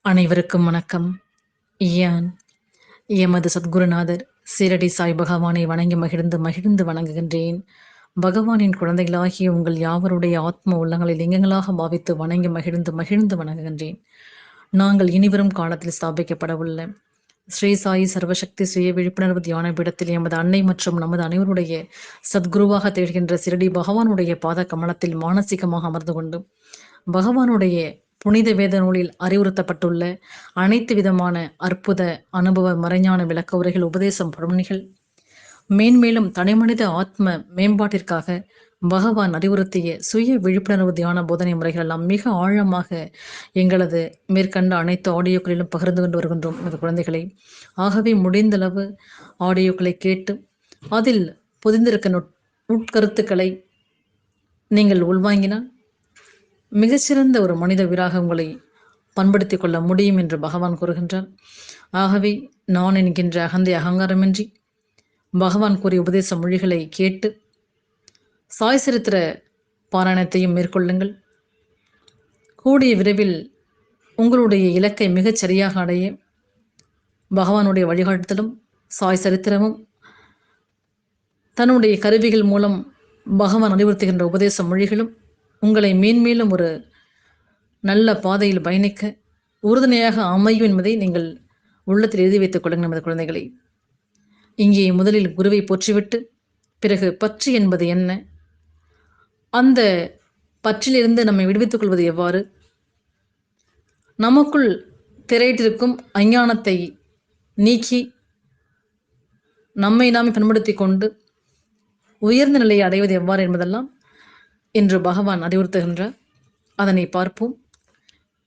அனைவருக்கும் வணக்கம். யான் எமது சத்குருநாதர் சீரடி சாய் பகவானை வணங்கி மகிழ்ந்து மகிழ்ந்து வணங்குகின்றேன். பகவானின் குழந்தைகளாகிய உங்கள் யாவருடைய ஆத்ம உள்ளங்களை லிங்கங்களாக பாவித்து வணங்கி மகிழ்ந்து மகிழ்ந்து வணங்குகின்றேன். நாங்கள் இனிவரும் காலத்தில் ஸ்தாபிக்கப்பட உள்ள ஸ்ரீ சாயி சர்வசக்தி சுய விழிப்புணர்வு தியான பீடத்தில் எமது அன்னை மற்றும் நமது அனைவருடைய சத்குருவாக திகழ்கின்ற சிறடி பகவானுடைய பாத கமலத்தில் மானசீகமாக அமர்ந்து கொண்டு பகவானுடைய புனித வேத நூலில் அறிவுறுத்தப்பட்டுள்ள அனைத்து விதமான அற்புத அனுபவ மறைஞான விளக்க உரைகள் உபதேசம் பொருள்கள் மேன்மேலும் தனிமனித ஆத்ம மேம்பாட்டிற்காக பகவான் அறிவுறுத்திய சுய விழிப்புணர்வு தியான போதனை முறைகள் எல்லாம் மிக ஆழமாக எங்களது மேற்கண்ட அனைத்து ஆடியோக்களிலும் பகிர்ந்து கொண்டு வருகின்றோம் எனது குழந்தைகளை. ஆகவே முடிந்தளவு ஆடியோக்களை கேட்டு அதில் புதிந்திருக்க நுட் உட்கருத்துக்களை நீங்கள் உள்வாங்கினால் மிகச்சிறந்த ஒரு மனித வீராக உங்களை பண்படுத்திக் கொள்ள முடியும் என்று பகவான் கூறுகின்றார். ஆகவே நான் என்கின்ற அகந்தை அகங்காரமின்றி பகவான் கூறிய உபதேச மொழிகளை கேட்டு சாய் சரித்திர பாராயணத்தையும் மேற்கொள்ளுங்கள். கூடிய விரைவில் உங்களுடைய இலக்கை மிகச் சரியாக அடைய பகவானுடைய வழிகாட்டுதலும் சாய் சரித்திரமும் தன்னுடைய கருவிகள் மூலம் பகவான் அறிவுறுத்துகின்ற உபதேச மொழிகளும் உங்களை மேன்மேலும் ஒரு நல்ல பாதையில் பயணிக்க உறுதுணையாக அமையும் என்பதை நீங்கள் உள்ளத்தில் எழுதி வைத்துக் கொள்ளுங்கள் நமது குழந்தைகளை. இங்கே முதலில் குருவை போற்றிவிட்டு பிறகு பற்று என்பது என்ன? அந்த பற்றிலிருந்து நம்மை விடுவித்துக் கொள்வது எவ்வாறு? நமக்குள் திரையிட்டிருக்கும் அஞ்ஞானத்தை நீக்கி நம்மை நாமே பண்படுத்தி கொண்டு உயர்ந்த நிலையை அடைவது எவ்வாறு என்பதெல்லாம் என்று பகவான் அறிவுறுத்துகின்றார். அதனை பார்ப்போம்.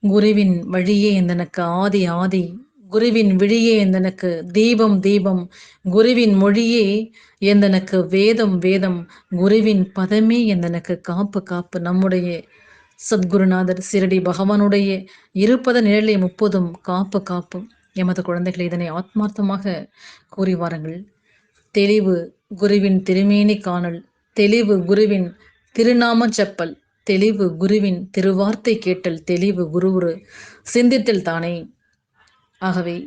குருவின் வழியே எந்தனுக்கு ஆதி ஆதி. குருவின் விழியே எந்தனுக்கு தீபம் தீபம் குருவின் மொழியே எந்தனுக்கு வேதம் வேதம் குருவின் பதமே எந்தனுக்கு காப்பு காப்பு நம்முடைய சத்குருநாதர் சிரடி பகவானுடைய இருப்பத நிழலை முப்பதும் காப்பு காப்பு. எமது குழந்தைகள் இதனை ஆத்மார்த்தமாக கூறி வாருங்கள். தெளிவு குருவின் திருமேனி காணல் தெளிவு குருவின் திருநாம செப்பல் தெளிவு குருவின் திருவார்த்தை கேட்டல் தெளிவு குருவுரு சிந்தித்தல் தானே. ஆகவே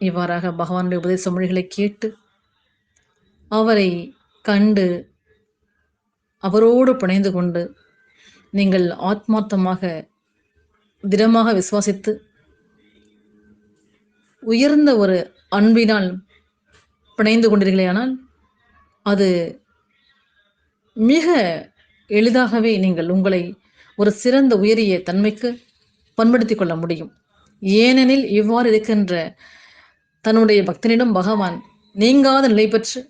இவ்வாறாக பகவானுடைய உபதேச மொழிகளை கேட்டு அவரை கண்டு அவரோடு பிணைந்து கொண்டு நீங்கள் ஆத்மார்த்தமாக திடமாக விசுவாசித்து உயர்ந்த ஒரு அன்பினால் பிணைந்து கொண்டீர்களேயானால் அது மிக எளிதாகவே நீங்கள் உங்களை ஒரு சிறந்த உயரிய தன்மைக்கு பண்படுத்திக் கொள்ள முடியும். ஏனெனில் இவ்வாறு இருக்கின்ற தன்னுடைய பக்தனிடம் பகவான் நீங்காத நிலை பெற்று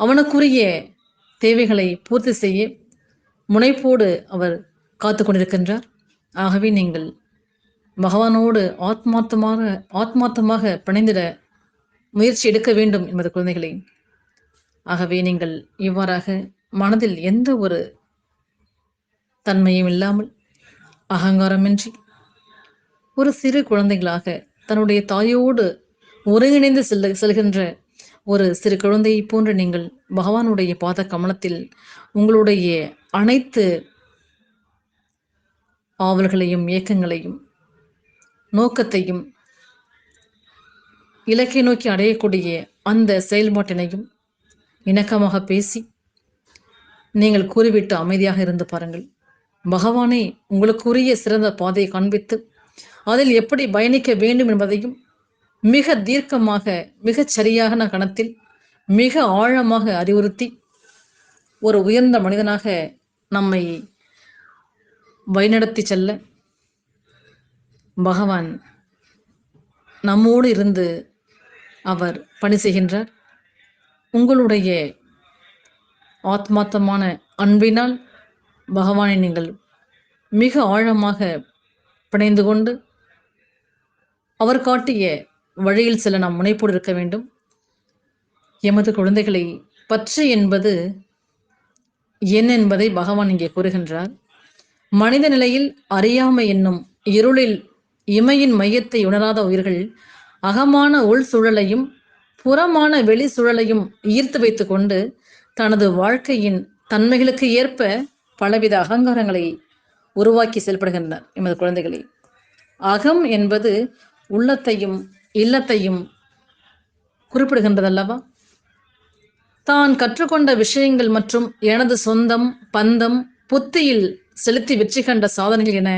அவனுக்குரிய தேவைகளை பூர்த்தி செய்ய முனைப்போடு அவர் காத்து கொண்டிருக்கின்றார் ஆகவே நீங்கள் பகவானோடு ஆத்மார்த்தமாக ஆத்மார்த்தமாக பிணைந்திட முயற்சி எடுக்க வேண்டும் என்பது குழந்தைகளை. ஆகவே நீங்கள் இவ்வாறாக மனதில் எந்த ஒரு தன்மையும் இல்லாமல் அகங்காரமின்றி ஒரு சிறு குழந்தைகளாக தன்னுடைய தாயோடு ஒருங்கிணைந்து செல்ல செல்கின்ற ஒரு சிறு குழந்தையை போன்று நீங்கள் பகவானுடைய பாத கமலத்தில் உங்களுடைய அனைத்து ஆவல்களையும் இயக்கங்களையும் நோக்கத்தையும் இலக்கை நோக்கி அடையக்கூடிய அந்த செயல்பாட்டினையும் இணக்கமாக பேசி நீங்கள் கூறிவிட்டு அமைதியாக இருந்து பாருங்கள். பகவானே உங்களுக்குரிய சிறந்த பாதையை காண்பித்து அதில் எப்படி பயணிக்க வேண்டும் என்பதையும் மிக தீர்க்கமாக மிகச் சரியான கணத்தில் மிக ஆழமாக அறிவுறுத்தி ஒரு உயர்ந்த மனிதனாக நம்மை வழிநடத்தி செல்ல பகவான் நம்மோடு இருந்து அவர் பணி செய்கின்றார். உங்களுடைய ஆத்மார்த்தமான அன்பினால் பகவானை நீங்கள் மிக ஆழமாக பிணைந்து கொண்டு அவர் காட்டிய வழியில் செல்ல நாம் முனைப்போடு இருக்க வேண்டும். எமது குழந்தைகளை பற்று என்பது என்ன என்பதை பகவான் இங்கே கூறுகின்றார். மனித நிலையில் அறியாமை என்னும் இருளில் இமையின் மையத்தை உணராத உயிர்கள் அகமான உள் சூழலையும் புறமான வெளி சூழலையும் ஈர்த்து வைத்து கொண்டு தனது வாழ்க்கையின் தன்மைகளுக்கு ஏற்ப பலவித அகங்காரங்களை உருவாக்கி செயல்படுகின்றனர் எமது குழந்தைகளை. அகம் என்பது உள்ளத்தையும் இல்லத்தையும் குறிப்பிடுகின்றதல்லவா? தான் கற்றுக்கொண்ட விஷயங்கள் மற்றும் எனது சொந்தம் பந்தம் புத்தியில் செலுத்தி வெற்றி கண்ட சாதனைகள் என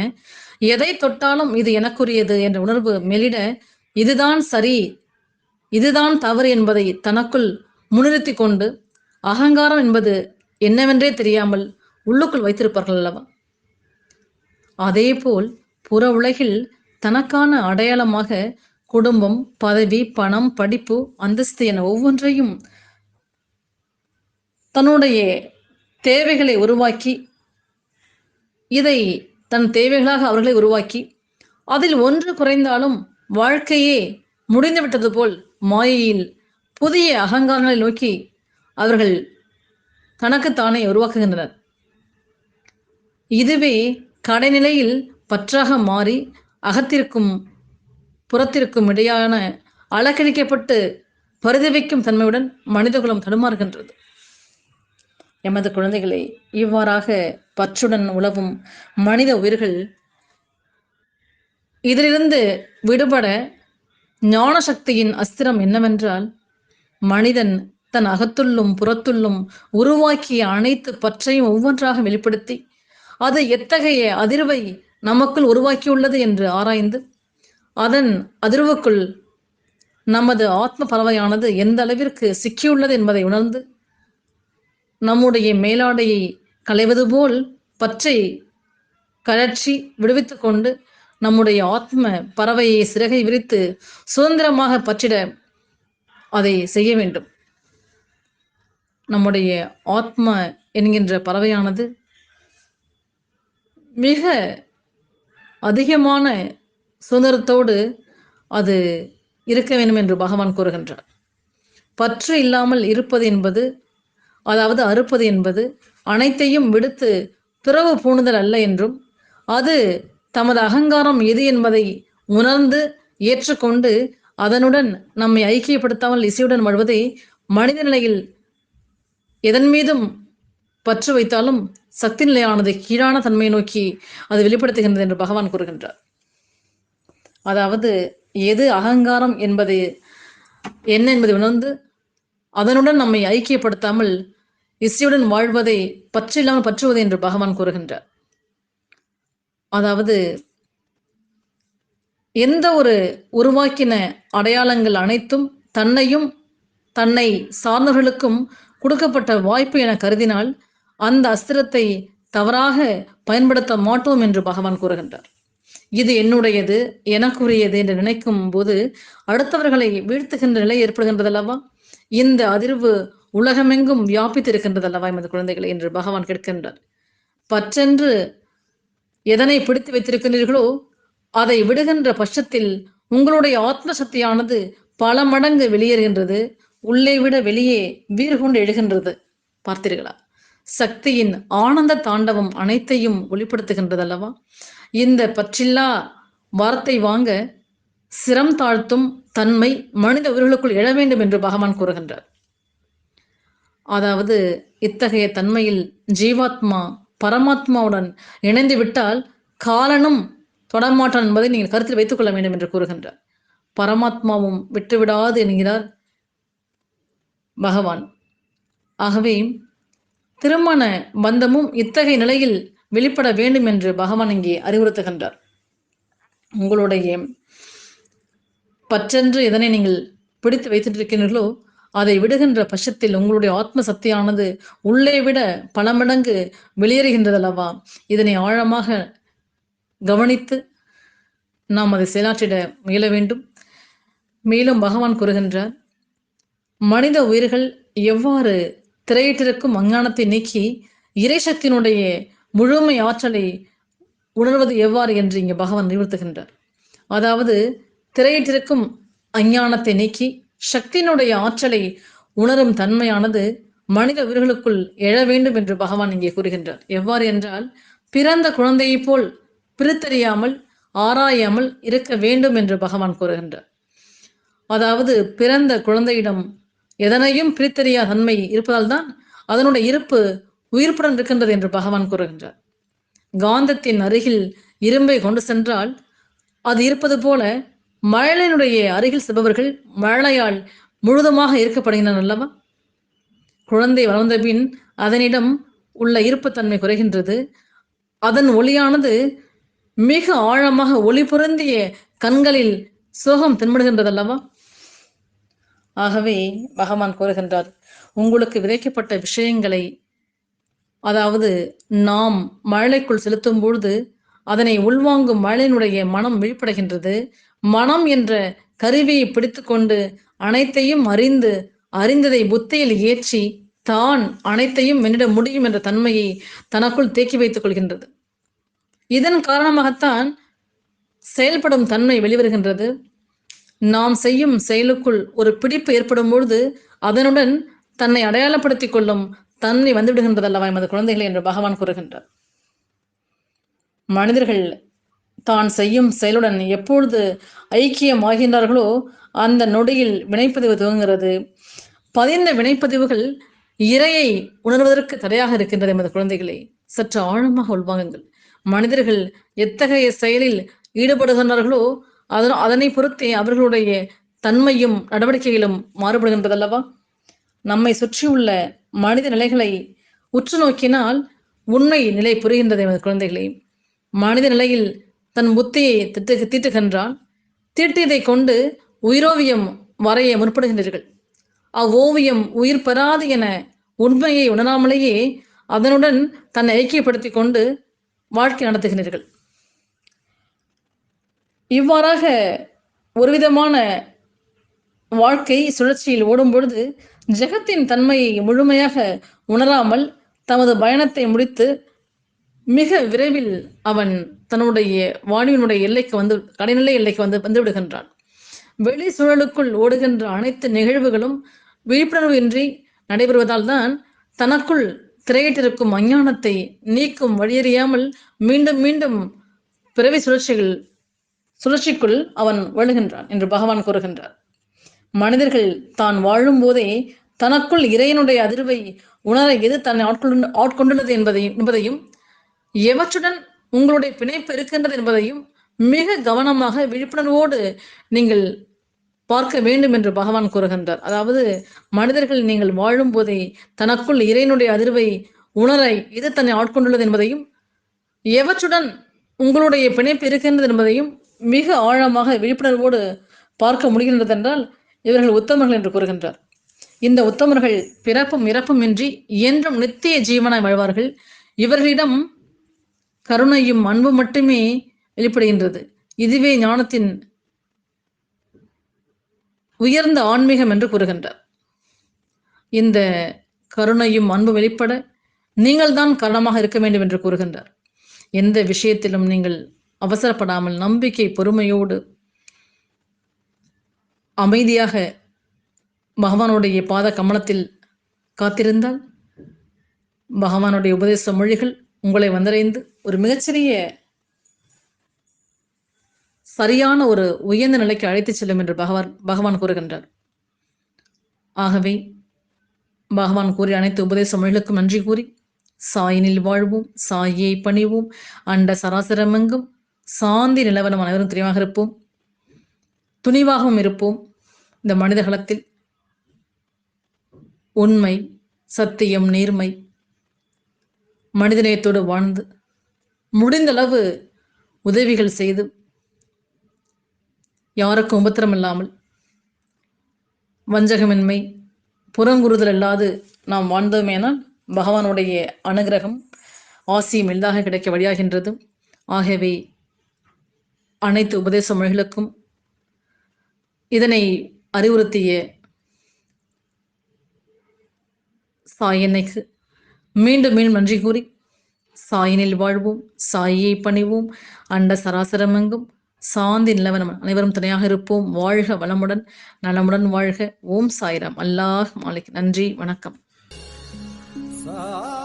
எதை தொட்டாலும் இது எனக்குரியது என்ற உணர்வு மெலிட இதுதான் சரி இதுதான் தவறு என்பதை தனக்குள் முன்னிறுத்தி கொண்டு அகங்காரம் என்பது என்னவென்றே தெரியாமல் உள்ளுக்குள் வைத்திருப்பார்கள் அல்லவா? அதேபோல் புற உலகில் தனக்கான அடையாளமாக குடும்பம் பதவி பணம் படிப்பு அந்தஸ்து என ஒவ்வொன்றையும் தன்னுடைய தேவைகளை உருவாக்கி இதை தன் தேவைகளாக அவர்களை உருவாக்கி அதில் ஒன்று குறைந்தாலும் வாழ்க்கையே முடிந்துவிட்டது போல் மாயையில் புதிய அகங்காரங்களை நோக்கி அவர்கள் தனக்குத்தானே உருவாக்குகின்றனர். இதுவே கடைநிலையில் பற்றாக மாறி அகத்திற்கும் புறத்திற்கும் இடையான அலக்கழிக்கப்பட்டு பரிதவிக்கும் தன்மையுடன் மனிதகுலம் தடுமாறுகின்றது. எமது குழந்தைகளை இவ்வாறாக பற்றுடன் உழவும் மனித உயிர்கள் இதிலிருந்து விடுபட ஞான சக்தியின் அஸ்திரம் என்னவென்றால் மனிதன் தன் அகத்துள்ளும் புறத்துள்ளும் உருவாக்கிய அனைத்து பற்றையும் ஒவ்வொன்றாக வெளிப்படுத்தி அது எத்தகைய அதிர்வை நமக்குள் உருவாக்கியுள்ளது என்று ஆராய்ந்து அதன் அதிர்வுக்குள் நமது ஆத்ம பறவையானது எந்த அளவிற்கு சிக்கியுள்ளது என்பதை உணர்ந்து நம்முடைய மேலாடையை களைவது போல் பற்றை கழற்றி விடுவித்து கொண்டு நம்முடைய ஆத்ம பறவையை சிறகை விரித்து சுதந்திரமாக பற்றிட அதை செய்ய வேண்டும். நம்முடைய ஆத்ம என்கின்ற பறவையானது மிக அதிகமான சுதந்திரத்தோடு அது இருக்க வேண்டும் என்று பகவான் கூறுகின்றார். பற்று இல்லாமல் இருப்பது என்பது அதாவது அறுப்பது என்பது அனைத்தையும் விடுத்து பிறவு பூணுதல் அல்ல என்றும் அது தமது அகங்காரம் எது என்பதை உணர்ந்து ஏற்றுக்கொண்டு அதனுடன் நம்மை ஐக்கியப்படுத்தாமல் இசையுடன் வாழ்வதே மனித நிலையில் எதன் மீதும் பற்று வைத்தாலும் சக்தி நிலையானது கீழான தன்மையை நோக்கி அது வெளிப்படுத்துகின்றது என்று பகவான் கூறுகின்றார். அதாவது எது அகங்காரம் என்பது என்ன என்பதை உணர்ந்து அதனுடன் நம்மை ஐக்கியப்படுத்தாமல் இசையுடன் வாழ்வதை பற்றில்லாமல் பற்றுவது என்று பகவான் கூறுகின்றார். அதாவது எந்த ஒரு உருவாக்கின அடையாளங்கள் அனைத்தும் தன்னையும் தன்னை சார்ந்தவர்களுக்கும் கொடுக்கப்பட்ட வாய்ப்பு என கருதினால் அந்த அஸ்திரத்தை தவறாக பயன்படுத்த மாட்டோம் என்று பகவான் கூறுகின்றார். இது என்னுடையது எனக்குரியது என்று நினைக்கும் போது அடுத்தவர்களை வீழ்த்துகின்ற நிலை ஏற்படுகின்றதல்லவா? இந்த அதிர்வு உலகமெங்கும் வியாபித்திருக்கின்றதல்லவா எமது குழந்தைகளை என்று பகவான் கேட்கின்றார். பற்றென்று எதனை பிடித்து வைத்திருக்கிறீர்களோ அதை விடுகின்ற பட்சத்தில் உங்களுடைய ஆத்ம சக்தியானது பல மடங்கு வெளியேறுகின்றது உள்ளே விட வெளியே வீறு கொண்டு எழுகின்றது. பார்த்தீர்களா? சக்தியின் ஆனந்த தாண்டவம் அனைத்தையும் வெளிப்படுத்துகின்றது அல்லவா இந்த பற்றில்லா வார்த்தை வாங்க சிரம் தாழ்த்தும் தன்மை மனித உயிர்களுக்குள் எழ வேண்டும் என்று பகவான் கூறுகின்றார். அதாவது இத்தகைய தன்மையில் ஜீவாத்மா பரமாத்மாவுடன் இணைந்து விட்டால் காலனும் தொடரமாட்டான் என்பதை நீங்கள் கருத்தில் வைத்துக் கொள்ள வேண்டும் என்று கூறுகின்றார். பரமாத்மாவும் விட்டுவிடாது என்கிறார் பகவான். ஆகவே திருமண பந்தமும் இத்தகைய நிலையில் வெளிப்பட வேண்டும் என்று பகவான் இங்கே அறிவுறுத்துகின்றார். உங்களுடைய பற்றென்று எதனை நீங்கள் பிடித்து வைத்திருக்கிறீர்களோ அதை விடுகின்ற பட்சத்தில் உங்களுடைய ஆத்ம சக்தியானது உள்ளே விட பல மடங்கு வெளியேறுகின்றதல்லவா? இதனை ஆழமாக கவனித்து நாம் அதை செயலாற்றிட முயல வேண்டும். மேலும் பகவான் கூறுகின்றார் மனித உயிர்கள் எவ்வாறு திரையிட்டிருக்கும் அஞ்ஞானத்தை நீக்கி இறைசக்தியினுடைய முழுமை ஆற்றலை உணர்வது எவ்வாறு என்று இங்கே பகவான் நிறுத்துகின்றார். அதாவது திரையிட்டிருக்கும் அஞ்ஞானத்தை நீக்கி சக்தியினுடைய ஆற்றலை உணரும் தன்மையானது மனித உயிர்களுக்குள் எழ வேண்டும் என்று பகவான் இங்கே கூறுகின்றார். எவ்வாறு என்றால் பிறந்த குழந்தையைப் போல் பிரித்தறியாமல் ஆராயாமல் இருக்க வேண்டும் என்று பகவான் கூறுகின்றார். அதாவது பிறந்த குழந்தையிடம் எதனையும் பிரித்தறியா தன்மை இருப்பதால் தான் அதனுடைய இருப்பு உயிர்ப்புடன் இருக்கின்றது என்று பகவான் கூறுகின்றார். காந்தத்தின் அருகில் இரும்பை கொண்டு சென்றால் அது இருப்பது போல மழலையினுடைய அருகில் செல்பவர்கள் மழலையால் முழுதுமாக இருக்கப்படுகின்றனர் அல்லவா? குழந்தை வளர்ந்த பின் அதனிடம் உள்ள இருப்புத்தன்மை குறைகின்றது. அதன் ஒளியானது மிக ஆழமாக ஒளி பொருந்திய கண்களில் சோகம் தென்படுகின்றது அல்லவா? ஆகவே பகவான் கூறுகின்றார் உங்களுக்கு விதைக்கப்பட்ட விஷயங்களை அதாவது நாம் மழைக்குள் செலுத்தும் பொழுது அதனை உள்வாங்கும் மழையினுடைய மனம் விழிப்படைகின்றது மனம் என்ற கருவியை பிடித்துக்கொண்டு அனைத்தையும் அறிந்து அறிந்ததை புத்தியில் ஏற்றி தான் அனைத்தையும் வென்னிட முடியும் என்ற தன்மையை தனக்குள் தேக்கி வைத்துக் கொள்கின்றது. இதன் காரணமாகத்தான் செயல்படும் தன்மை வெளிவருகின்றது. நாம் செய்யும் செயலுக்குள் ஒரு பிடிப்பு ஏற்படும் பொழுது அதனுடன் தன்னை அடையாளப்படுத்திக் கொள்ளும் தன்னை வந்துவிடுகின்றதல்லவா எமது குழந்தைகளை என்று பகவான் கூறுகின்றார். மனிதர்கள் தான் செய்யும் செயலுடன் எப்பொழுது ஐக்கியமாகின்றார்களோ அந்த நொடியில் வினைப்பதிவு துவங்குகிறது. பதிந்த வினைப்பதிவுகள் இறையை உணர்வதற்கு தடையாக இருக்கின்றது எமது குழந்தைகளை. சற்று ஆழமாக உள்வாங்குங்கள். மனிதர்கள் எத்தகைய செயலில் ஈடுபடுகின்றார்களோ அதன் அதனை பொறுத்தே அவர்களுடைய தன்மையும் நடவடிக்கைகளும் மாறுபடுகின்றதல்லவா? நம்மை சுற்றியுள்ள மனித நிலைகளை உற்று நோக்கினால் உண்மை நிலை புரிகின்றது எமது குழந்தைகளே. மனித நிலையில் தன் புத்தியை திட்டு தீட்டுகின்றால் தீட்டியதை கொண்டு உயிரோவியம் வரைய முற்படுகின்றீர்கள். அவ்வோவியம் உயிர் பெறாது என உண்மையை உணராமலேயே அதனுடன் தன்னை ஐக்கியப்படுத்திக் கொண்டு வாழ்க்கை நடத்துகின்றீர்கள். இவ்வாறாக ஒருவிதமான வாழ்க்கை சுழற்சியில் ஓடும் பொழுது ஜெகத்தின் தன்மையை முழுமையாக உணராமல் தமது பயணத்தை முடித்து மிக விரைவில் அவன் தன்னுடைய வாழ்வினுடைய எல்லைக்கு வந்து கடைநிலை எல்லைக்கு வந்து வந்து விடுகின்றான் வெளி சூழலுக்குள் ஓடுகின்ற அனைத்து நிகழ்வுகளும் விழிப்புணர்வு இன்றி நடைபெறுவதால் தான் தனக்குள் திரையிட்டிருக்கும் அஞ்ஞானத்தை நீக்கும் வழியறியாமல் மீண்டும் மீண்டும் பிறவி சுழற்சிகள் சுழற்சிக்குள் அவன் விழுகின்றான் என்று பகவான் கூறுகின்றார். மனிதர்கள் தான் வாழும் போதே தனக்குள் இறையனுடைய அதிர்வை உணர எது தன்னை ஆட்கொண்டு ஆட்கொண்டுள்ளது என்பதையும் என்பதையும் எவற்றுடன் உங்களுடைய பிணைப்பு இருக்கின்றது என்பதையும் மிக கவனமாக விழிப்புணர்வோடு நீங்கள் பார்க்க வேண்டும் என்று பகவான் கூறுகின்றார். அதாவது மனிதர்கள் நீங்கள் வாழும் போதே தனக்குள் இறையனுடைய அதிர்வை உணர எது தன்னை ஆட்கொண்டுள்ளது என்பதையும் எவற்றுடன் உங்களுடைய பிணைப்பு இருக்கின்றது என்பதையும் மிக ஆழமாக விழிப்புணர்வோடு பார்க்க முடிகின்றது என்றால் இவர்கள் உத்தமர்கள் என்று கூறுகின்றார். இந்த உத்தமர்கள் பிறப்பும் இறப்பும் இன்றி என்றும் நித்திய ஜீவனாய் வாழ்வார்கள். இவர்களிடம் கருணையும் அன்பு மட்டுமே வெளிப்படுகின்றது. இதுவே ஞானத்தின் உயர்ந்த ஆன்மீகம் என்று கூறுகின்றார். இந்த கருணையும் அன்பு வெளிப்பட நீங்கள் தான் காரணமாக இருக்க வேண்டும் என்று கூறுகின்றார். எந்த விஷயத்திலும் நீங்கள் அவசரப்படாமல் நம்பிக்கை பொறுமையோடு அமைதியாக பகவானுடைய பாத கமலத்தில் காத்திருந்தால் பகவானுடைய உபதேச மொழிகள் உங்களை வந்தடைந்து ஒரு மிகச்சிறிய சரியான ஒரு உயர்ந்த நிலைக்கு அழைத்துச் செல்லும் என்று பகவான் பகவான் கூறுகின்றார். ஆகவே பகவான் கூறிய அனைத்து உபதேச மொழிகளுக்கும் நன்றி கூறி சாயினில் வாழ்வோம் சாயை பணிவோம் அண்ட சராசரமெங்கும் சாந்தி நிலவனம் அனைவரும் தெளிவாக இருப்போம் துணிவாகவும் இருப்போம். இந்த மனிதகலத்தில் உண்மை சத்தியம் நேர்மை மனிதநேயத்தோடு வாழ்ந்து முடிந்தளவு உதவிகள் செய்து யாருக்கும் உபத்திரம் இல்லாமல் வஞ்சகமின்மை புறங்குறுதல் இல்லாது நாம் வாழ்ந்தோமேனால் பகவானுடைய அனுகிரகம் ஆசியும் எளிதாக கிடைக்க வழியாகின்றது. ஆகவே அனைத்து உபதேச மொழிகளுக்கும் இதனை அறிவுறுத்திய சாயனைக்கு மீண்டும் மீண்டும் நன்றி கூறி சாயினில் வாழ்வோம் சாயை பணிவோம் அண்ட சராசரமெங்கும் சாந்தி நிலவனம் அனைவரும் துணையாக இருப்போம். வாழ்க வளமுடன் நலமுடன் வாழ்க. ஓம் சாய்ராம். அல்லாஹ் மாலிக். நன்றி வணக்கம். சா